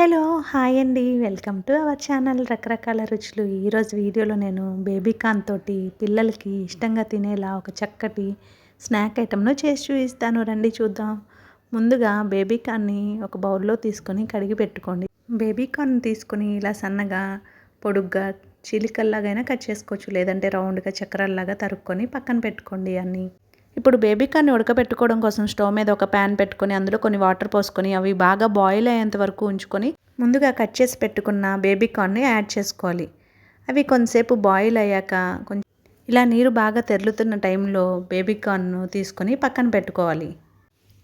Hello hi అండి. Welcome to our channel రకరకాల రుచులు. ఈరోజు వీడియోలో నేను బేబీ కార్న్ తోటి పిల్లలకి ఇష్టంగా తినేలా ఒక చక్కటి స్నాక్ ఐటెంను చేసి చూపిస్తాను. రండి చూద్దాం. ముందుగా బేబీ కార్న్ని ఒక బౌల్లో తీసుకొని కడిగి పెట్టుకోండి. బేబీ కార్న్ తీసుకొని ఇలా సన్నగా పొడుగ్గా చిలికల్లాగైనా కట్ చేసుకోవచ్చు. లేదంటే రౌండ్గా చక్రాల్లాగా తరుక్కొని పక్కన పెట్టుకోండి అన్నీ. ఇప్పుడు బేబీ కార్న్ని ఉడకబెట్టుకోవడం కోసం స్టవ్ మీద ఒక ప్యాన్ పెట్టుకొని అందులో కొన్ని వాటర్ పోసుకొని అవి బాగా బాయిల్ అయ్యేంత వరకు ఉంచుకొని ముందుగా కట్ చేసి పెట్టుకున్న బేబీ కార్న్ని యాడ్ చేసుకోవాలి. అవి కొంతసేపు బాయిల్ అయ్యాక కొంచెం ఇలా నీరు బాగా తెరులుతున్న టైంలో బేబీ కార్న్ను తీసుకొని పక్కన పెట్టుకోవాలి.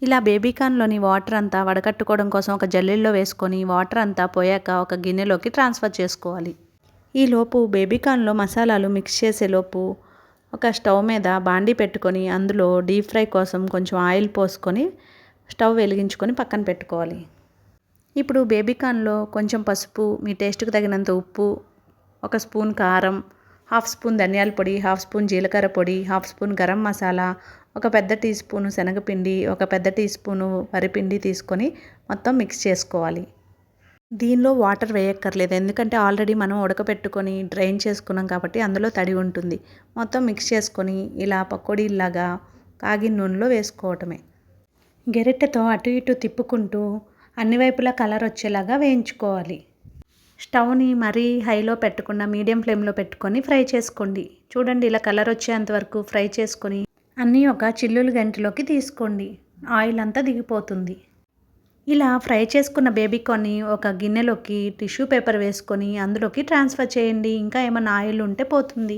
ఇలా బేబీ కార్న్లోని వాటర్ అంతా వడకట్టుకోవడం కోసం ఒక జల్లెల్లో వేసుకొని వాటర్ అంతా పోయాక ఒక గిన్నెలోకి ట్రాన్స్ఫర్ చేసుకోవాలి. ఈలోపు బేబీ కార్న్లో మసాలాలు మిక్స్ చేసేలోపు ఒక స్టవ్ మీద బాండీ పెట్టుకొని అందులో డీప్ ఫ్రై కోసం కొంచెం ఆయిల్ పోసుకొని స్టవ్ వెలిగించుకొని పక్కన పెట్టుకోవాలి. ఇప్పుడు బేబీ కార్న్లో కొంచెం పసుపు మీ టేస్ట్కి తగినంత ఉప్పు ఒక స్పూన్ కారం హాఫ్ స్పూన్ ధనియాల పొడి హాఫ్ స్పూన్ జీలకర్ర పొడి హాఫ్ స్పూన్ గరం మసాలా ఒక పెద్ద టీ స్పూను శనగపిండి ఒక పెద్ద టీ స్పూను వరిపిండి తీసుకొని మొత్తం మిక్స్ చేసుకోవాలి. దీనిలో వాటర్ వేయక్కర్లేదు. ఎందుకంటే ఆల్రెడీ మనం ఉడకపెట్టుకొని డ్రైన్ చేసుకున్నాం కాబట్టి అందులో తడి ఉంటుంది. మొత్తం మిక్స్ చేసుకొని ఇలా పకోడీలాగా కాగిన నూనెలో వేసుకోవటమే. గెరిటెతో అటు ఇటు తిప్పుకుంటూ అన్ని వైపులా కలర్ వచ్చేలాగా వేయించుకోవాలి. స్టవ్ని మరీ హైలో పెట్టకుండా మీడియం ఫ్లేమ్లో పెట్టుకొని ఫ్రై చేసుకోండి. చూడండి ఇలా కలర్ వచ్చేంత వరకు ఫ్రై చేసుకొని అన్నీ ఒక చిల్లులు గంటలోకి తీసుకోండి. ఆయిల్ అంతా దిగిపోతుంది. ఇలా ఫ్రై చేసుకున్న బేబీ కార్న్ని ఒక గిన్నెలోకి టిష్యూ పేపర్ వేసుకొని అందులోకి ట్రాన్స్ఫర్ చేయండి. ఇంకా ఏమైనా ఆయిల్ ఉంటే పోతుంది.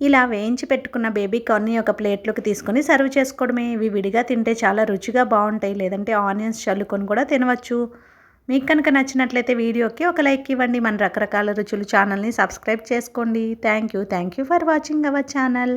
ఇలా వేయించి పెట్టుకున్న బేబీ కార్న్ని ఒక ప్లేట్లోకి తీసుకొని సర్వ్ చేసుకోవడమే. ఇవి విడిగా తింటే చాలా రుచిగా బాగుంటాయి. లేదంటే ఆనియన్స్ చల్లుకొని కూడా తినవచ్చు. మీకు కనుక నచ్చినట్లయితే వీడియోకి ఒక లైక్ ఇవ్వండి. మన రకరకాల రుచులు ఛానల్ని సబ్స్క్రైబ్ చేసుకోండి. Thank you thank you for watching our channel